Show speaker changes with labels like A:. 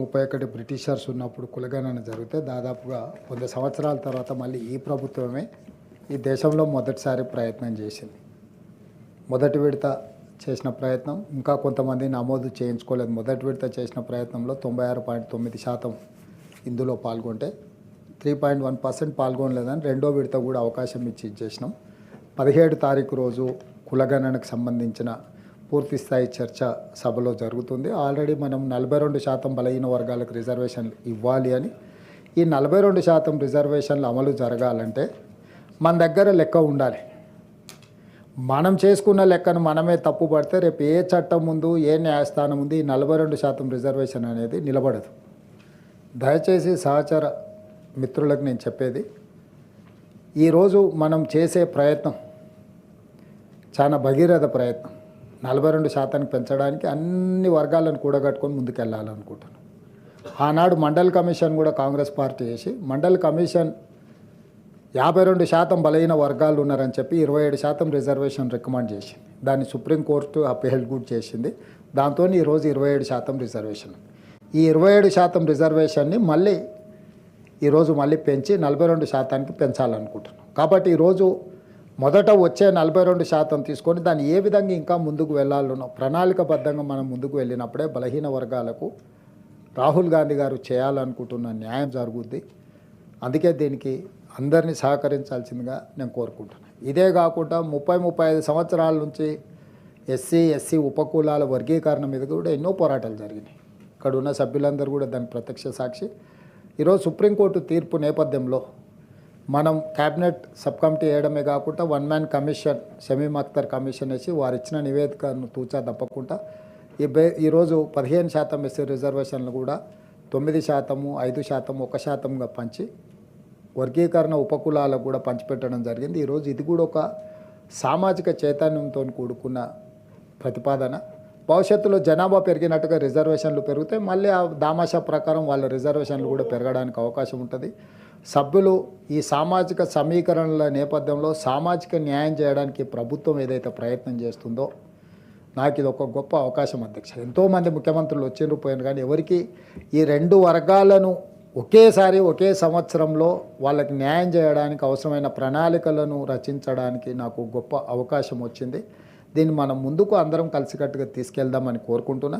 A: ముప్పై ఒకటి బ్రిటిషర్స్ ఉన్నప్పుడు కులగణన జరిగితే దాదాపుగా వంద సంవత్సరాల తర్వాత మళ్ళీ ఈ ప్రభుత్వమే ఈ దేశంలో మొదటిసారి ప్రయత్నం చేసింది. మొదటి విడత చేసిన ప్రయత్నం ఇంకా కొంతమంది నమోదు చేయించుకోలేదు. మొదటి విడత చేసిన ప్రయత్నంలో తొంభై ఆరు పాయింట్ తొమ్మిది శాతం ఇందులో పాల్గొంటే త్రీ పాయింట్ వన్ పర్సెంట్ పాల్గొనలేదని రెండో విడత కూడా అవకాశం ఇచ్చి ఇచ్చేసినాం పదిహేడు తారీఖు రోజు కులగణనకు సంబంధించిన పూర్తి స్థాయి చర్చ సభలో జరుగుతుంది. ఆల్రెడీ మనం నలభై రెండు శాతం బలహీన వర్గాలకు రిజర్వేషన్లు ఇవ్వాలి అని ఈ నలభై రెండు శాతం రిజర్వేషన్లు అమలు జరగాలంటే మన దగ్గర లెక్క ఉండాలి. మనం చేసుకున్న లెక్కను మనమే తప్పు పడితే రేపు ఏ చట్టం ముందు ఏ న్యాయస్థానం ఉంది ఈ నలభై రెండు శాతం రిజర్వేషన్ అనేది నిలబడదు. దయచేసి సహచర మిత్రులకు నేను చెప్పేది ఈరోజు మనం చేసే ప్రయత్నం చాలా భగీరథ ప్రయత్నం. నలభై రెండు శాతానికి పెంచడానికి అన్ని వర్గాలను కూడగట్టుకొని ముందుకెళ్ళాలనుకుంటున్నాను. ఆనాడు మండల్ కమిషన్ కూడా కాంగ్రెస్ పార్టీ చేసి మండల్ కమిషన్ యాభై రెండు శాతం బలహీన వర్గాలు ఉన్నారని చెప్పి ఇరవై ఏడు శాతం రిజర్వేషన్ రికమెండ్ చేసింది. దాన్ని సుప్రీంకోర్టు అప్పీల్ కూడా చేసింది. దాంతో ఈరోజు ఇరవై ఏడు శాతం రిజర్వేషన్ ఈ ఇరవై ఏడు శాతం రిజర్వేషన్ని మళ్ళీ ఈరోజు మళ్ళీ పెంచి నలభై రెండు శాతానికి పెంచాలనుకుంటున్నాం. కాబట్టి ఈరోజు మొదట వచ్చే నలభై రెండు శాతం తీసుకొని దాన్ని ఏ విధంగా ఇంకా ముందుకు వెళ్ళాలనో ప్రణాళికబద్ధంగా మనం ముందుకు వెళ్ళినప్పుడే బలహీన వర్గాలకు రాహుల్ గాంధీ గారు చేయాలనుకుంటున్న న్యాయం జరుగుద్ది. అందుకే దీనికి అందరినీ సహకరించాల్సిందిగా నేను కోరుకుంటున్నాను ఇదే కాకుండా ముప్పై ముప్పై ఐదు సంవత్సరాల నుంచి ఎస్సీ ఎస్సీ ఉపకులాల వర్గీకరణ మీద కూడా ఎన్నో పోరాటాలు జరిగినాయి. ఇక్కడ ఉన్న సభ్యులందరూ కూడా దాని ప్రత్యక్ష సాక్షి. ఈరోజు సుప్రీంకోర్టు తీర్పు నేపథ్యంలో మనం క్యాబినెట్ సబ్ కమిటీ వేయడమే కాకుండా one man commission Shamim Akhtar commission వేసి వారు ఇచ్చిన నివేదికను తూచా తప్పకుండా. ఈ బే ఈరోజు పదిహేను శాతం ఎస్సీ రిజర్వేషన్లు కూడా తొమ్మిది శాతము ఐదు శాతం ఒక శాతంగా పంచి వర్గీకరణ ఉపకులాలకు కూడా పంచిపెట్టడం జరిగింది. ఈరోజు ఇది కూడా ఒక సామాజిక చైతన్యంతో కూడుకున్న ప్రతిపాదన. భవిష్యత్తులో జనాభా పెరిగినట్టుగా రిజర్వేషన్లు పెరిగితే మళ్ళీ ఆ దామాషా ప్రకారం వాళ్ళ రిజర్వేషన్లు కూడా పెరగడానికి అవకాశం ఉంటుంది. సభ్యులు ఈ సామాజిక సమీకరణల నేపథ్యంలో సామాజిక న్యాయం చేయడానికి ప్రభుత్వం ఏదైతే ప్రయత్నం చేస్తుందో నాకు ఇది ఒక గొప్ప అవకాశం అధ్యక్ష. ఎంతోమంది ముఖ్యమంత్రులు వచ్చిండ్రు పోయినారు కానీ ఎవరికి ఈ రెండు వర్గాలను ఒకేసారి ఒకే సంవత్సరంలో వాళ్ళకి న్యాయం చేయడానికి అవసరమైన ప్రణాళికలను రచించడానికి నాకు గొప్ప అవకాశం వచ్చింది. దీన్ని మనం ముందుకు అందరం కలిసికట్టుగా తీసుకెళ్దామని కోరుకుంటున్నా.